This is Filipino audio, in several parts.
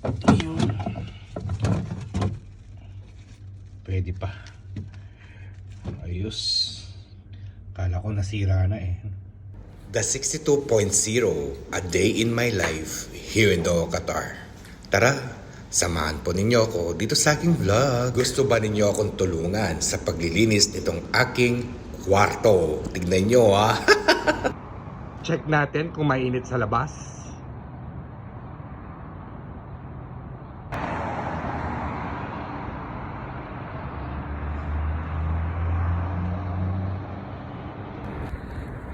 Ayun. Pwede pa. Ayos. Kala ko nasira na eh. The 62.0, A Day in My Life, here in Doha, Qatar. Tara, samahan po ninyo ako dito sa aking vlog. Gusto ba ninyo akong tulungan sa paglilinis nitong aking kwarto? Tignan nyo ha. Check natin kung mainit sa labas.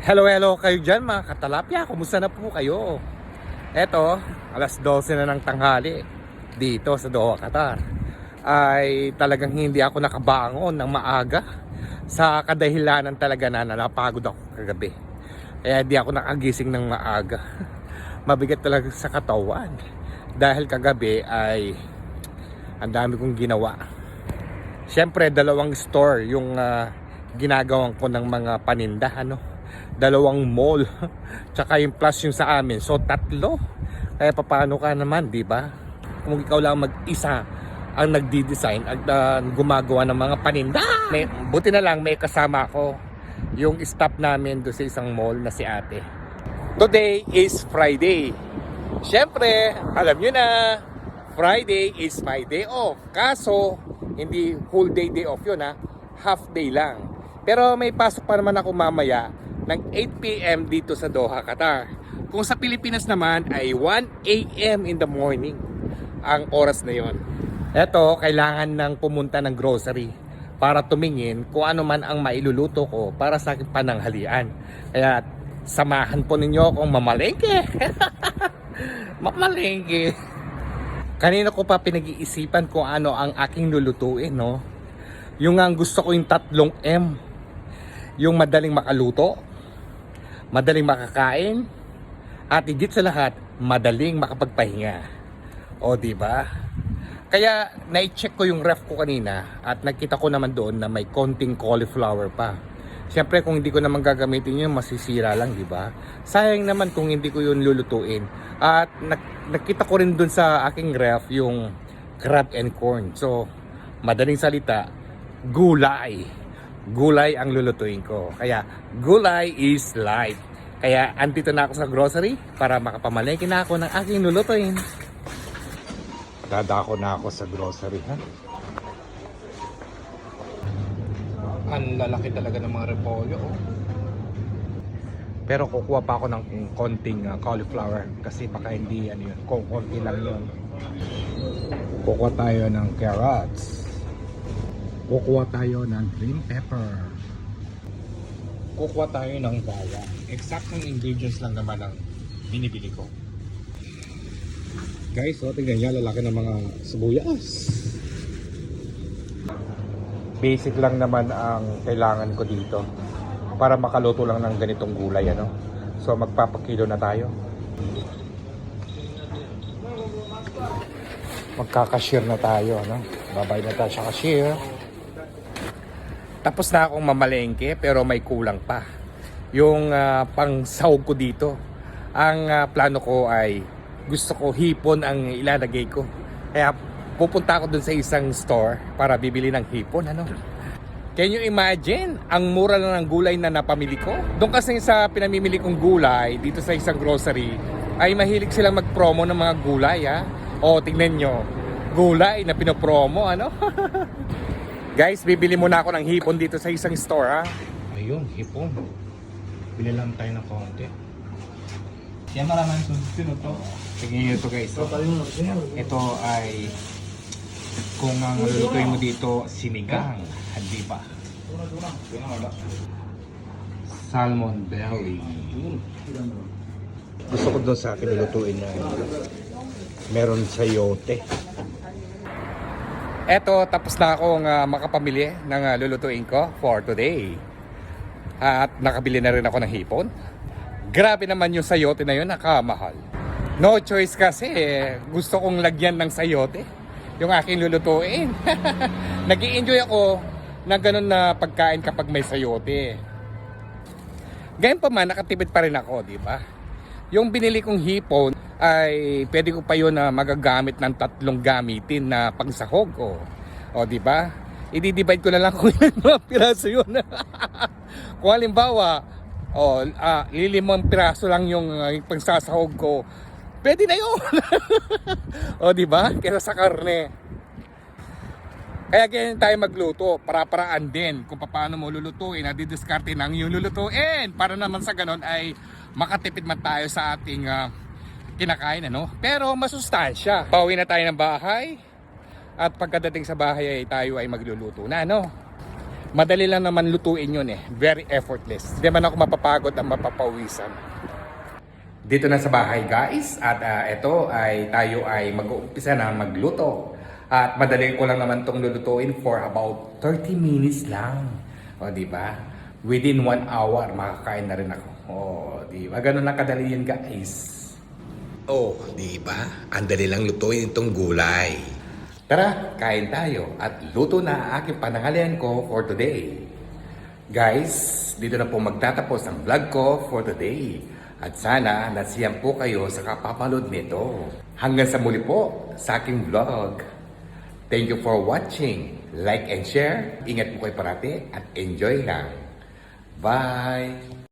Hello, hello kayo dyan mga katalapya. Kumusta na po kayo? Eto, alas 12 na ng tanghali dito sa Doha, Qatar. Ay talagang hindi ako nakabangon ng maaga sa kadahilanan talaga na napagod ako kagabi. Kaya di ako nakagising ng maaga. Mabigat talaga sa katawan. Dahil kagabi ay ang dami kong ginawa. Siyempre, dalawang store yung ah, ginagawan ko ng mga paninda, ano. Dalawang mall. Tsaka yung plus yung sa amin. So, tatlo. Kaya paano ka naman, di ba? Kung ikaw lang mag-isa ang nagdi-design at ah, gumagawa ng mga paninda. May, buti na lang may kasama ako yung staff namin doon sa isang mall na si ate. Today is Friday. Siyempre, alam nyo na, Friday is my day off. Kaso, hindi full day day off yun ha. Half day lang. Pero may pasok pa naman ako mamaya ng 8pm dito sa Doha, Qatar. Kung sa Pilipinas naman ay 1am in the morning ang oras na yon. Eto, kailangan ng pumunta ng grocery para tumingin kung ano man ang mailuluto ko para sa aking pananghalian. Kaya samahan po ninyo akong mamalengke. mamalengke. Kanina ko pa pinag-iisipan kung ano ang aking lulutuin, no? Yung ang gusto ko yung tatlong M. Yung madaling makaluto, madaling makakain, at higit sa lahat, madaling makapagpahinga. O, di ba? Kaya na-check ko yung ref ko kanina at nakita ko naman doon na may konting cauliflower pa. Siyempre kung hindi ko naman gagamitin yun, masisira lang, di ba? Sayang naman kung hindi ko yun lulutuin. At nak- nakita ko rin doon sa aking ref yung crab and corn. So, madaling salita, gulay. Gulay ang lulutuin ko. Kaya, gulay is life. Kaya, andito na ako sa grocery para makapamalengke na ako ng aking lulutuin. Dadako na ako sa grocery, ha? Ang lalaki talaga ng mga repolyo, oh. Pero kukuha pa ako ng konting uh, cauliflower kasi baka hindi ano yun, kung konti lang yun. Kukuha tayo ng carrots. Kukuha tayo ng green pepper. Kukuha tayo ng bawang. Exactong ingredients lang naman ang binibili ko. Guys, so tingnan niya, lalaki ng mga sibuyas. Basic lang naman ang kailangan ko dito para makaluto lang ng ganitong gulay, ano? So magpapakilo na tayo. Magkakashare na tayo, ano? Babay na tayo sa cashier. Tapos na akong mamalengke pero may kulang pa. Yung ah, pangsahog ko dito. Ang ah, plano ko ay gusto ko hipon ang ilalagay ko. Kaya pupunta ako dun sa isang store para bibili ng hipon. Ano? Can you imagine? Ang mura lang ng gulay na napamili ko. Doon kasi sa pinamimili kong gulay dito sa isang grocery ay mahilig silang mag-promo ng mga gulay ha. O tingnan nyo. Gulay na pinopromo ano. Guys, bibili muna ako ng hipon dito sa isang store ha. Ayun, hipon. Bili lang tayo ng konti. Yan maraming sunod to. Tingnan nyo ito guys. oh. Ito ay kung ang lulutuin mo dito sinigang, hindi ba? Salmon belly. Gusto ko doon sa akin lulutuin na meron sayote. Eto, tapos na akong ah, makapamili ng ah, lulutuin ko for today. At nakabili na rin ako ng hipon. Grabe naman yung sayote na yun, nakamahal. No choice kasi, gusto kong lagyan ng sayote yung aking lulutuin. nag enjoy ako ng ganun na pagkain kapag may sayote. Ganyan pa man, nakatipid pa rin ako, di ba? Yung binili kong hipon ay pwede ko pa yun na magagamit ng tatlong gamitin na pangsahog ko. O, di ba? I-divide ko na lang kung ilan mga piraso yun. kung halimbawa, o, ah, lilimang piraso lang yung yung pangsasahog ko, pwede na yun. o, di ba? Kesa sa karne. Kaya ganyan tayo magluto, para-paraan din kung paano mo lulutuin, nadidiskarte ng yung lulutuin para naman sa ganon ay makatipid man tayo sa ating ah, kinakain ano. Pero masustansya. Pauwi na tayo ng bahay at pagkadating sa bahay ay tayo ay magluluto na no. Madali lang naman lutuin yun eh. Very effortless. Hindi man ako mapapagod ang mapapawisan. Dito na sa bahay guys at ah, ito ay tayo ay mag-uumpisa na magluto. At madali ko lang naman tong lulutuin for about 30 minutes lang. O di ba? Within 1 hour makakain na rin ako. O di ba? Ganun lang kadali yun guys. Oh, di ba? Ang dali lang lutuin itong gulay. Tara, kain tayo at luto na ang aking panangalian ko for today. Guys, dito na po magtatapos ang vlog ko for today. At sana nasiyan po kayo sa kapapanood nito. Hanggang sa muli po sa aking vlog. Thank you for watching. Like and share. Ingat po kayo parati at enjoy lang. Bye!